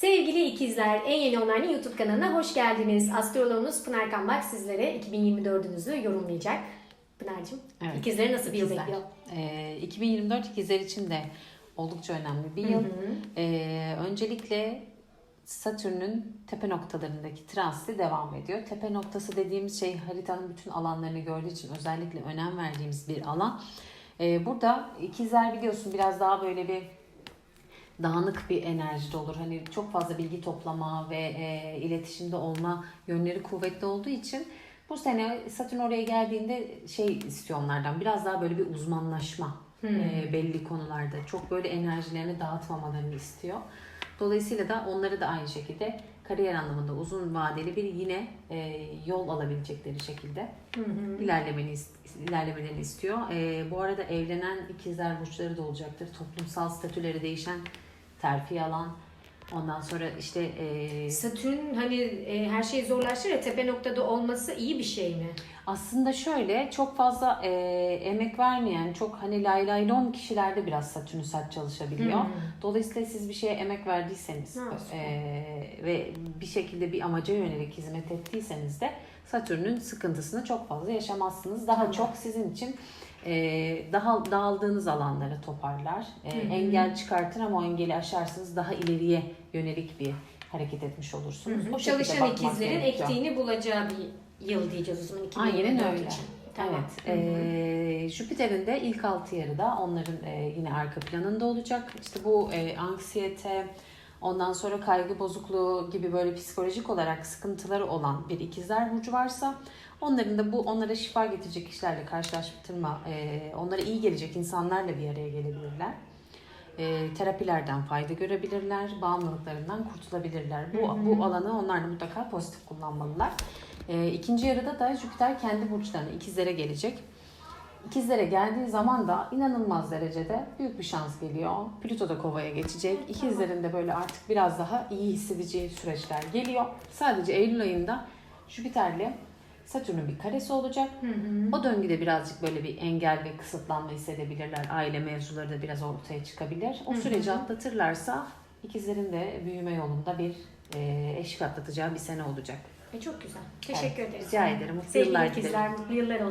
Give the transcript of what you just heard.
Sevgili ikizler, en yeni online YouTube kanalına hoş geldiniz. Astroloğunuz Pınar Kambak sizlere 2024'ünüzü yorumlayacak. Pınar'cığım, Evet. ikizleri nasıl bir yıl İkizler. bekliyor? Ee, 2024 ikizler için de oldukça önemli bir yıl. Ee, öncelikle Satürn'ün tepe noktalarındaki transiti devam ediyor. Tepe noktası dediğimiz şey haritanın bütün alanlarını gördüğü için özellikle önem verdiğimiz bir alan. Ee, burada ikizler biliyorsun biraz daha böyle bir dağınık bir enerjide olur. Hani çok fazla bilgi toplama ve e, iletişimde olma yönleri kuvvetli olduğu için bu sene Satürn oraya geldiğinde şey istiyor onlardan biraz daha böyle bir uzmanlaşma e, belli konularda. Çok böyle enerjilerini dağıtmamalarını istiyor. Dolayısıyla da onları da aynı şekilde kariyer anlamında uzun vadeli bir yine e, yol alabilecekleri şekilde ilerlemeni ist- ilerlemelerini istiyor. E, bu arada evlenen ikizler burçları da olacaktır. Toplumsal statüleri değişen terfi alan ondan sonra işte e, Satürn hani e, her şeyi zorlaştırır ya tepe noktada olması iyi bir şey mi? aslında şöyle çok fazla e, emek vermeyen çok hani lay lay lom kişilerde biraz satürnü sert çalışabiliyor. Hmm. Dolayısıyla siz bir şeye emek verdiyseniz e, ve bir şekilde bir amaca yönelik hizmet ettiyseniz de Satürn'ün sıkıntısını çok fazla yaşamazsınız. Daha çok sizin için e, daha dağıldığınız alanları toparlar. E, engel çıkartır ama o engeli aşarsınız daha ileriye yönelik bir hareket etmiş olursunuz. O şekilde Çalışan bakmak ikizlerin gerekiyor. ektiğini bulacağı bir yıl diyeceğiz o zaman 2024 Aynen öyle. için. Tamam. Evet. Ee, Jüpiter'in de ilk altı yarıda onların e, yine arka planında olacak. İşte bu e, anksiyete, ondan sonra kaygı bozukluğu gibi böyle psikolojik olarak sıkıntıları olan bir ikizler burcu varsa onların da bu onlara şifa getirecek kişilerle karşılaştırma, e, onlara iyi gelecek insanlarla bir araya gelebilirler. E, terapilerden fayda görebilirler, bağımlılıklarından kurtulabilirler. Bu, bu alanı onlar da mutlaka pozitif kullanmalılar. E, ikinci yarıda da Jüpiter kendi burçlarına ikizlere gelecek. İkizlere geldiği zaman da inanılmaz derecede büyük bir şans geliyor. Plüto da kovaya geçecek. İkizlerin de böyle artık biraz daha iyi hissedeceği süreçler geliyor. Sadece Eylül ayında Jüpiter'le Satürn'ün bir karesi olacak. O döngüde birazcık böyle bir engel ve kısıtlanma hissedebilirler. Aile mevzuları da biraz ortaya çıkabilir. O süreci atlatırlarsa ikizlerin de büyüme yolunda bir e, eşik atlatacağı bir sene olacak. E, çok güzel. Teşekkür ederiz. Rica ederim. Mutlu Sevgili yıllar ikizler, dilerim. mutlu yıllar olsun.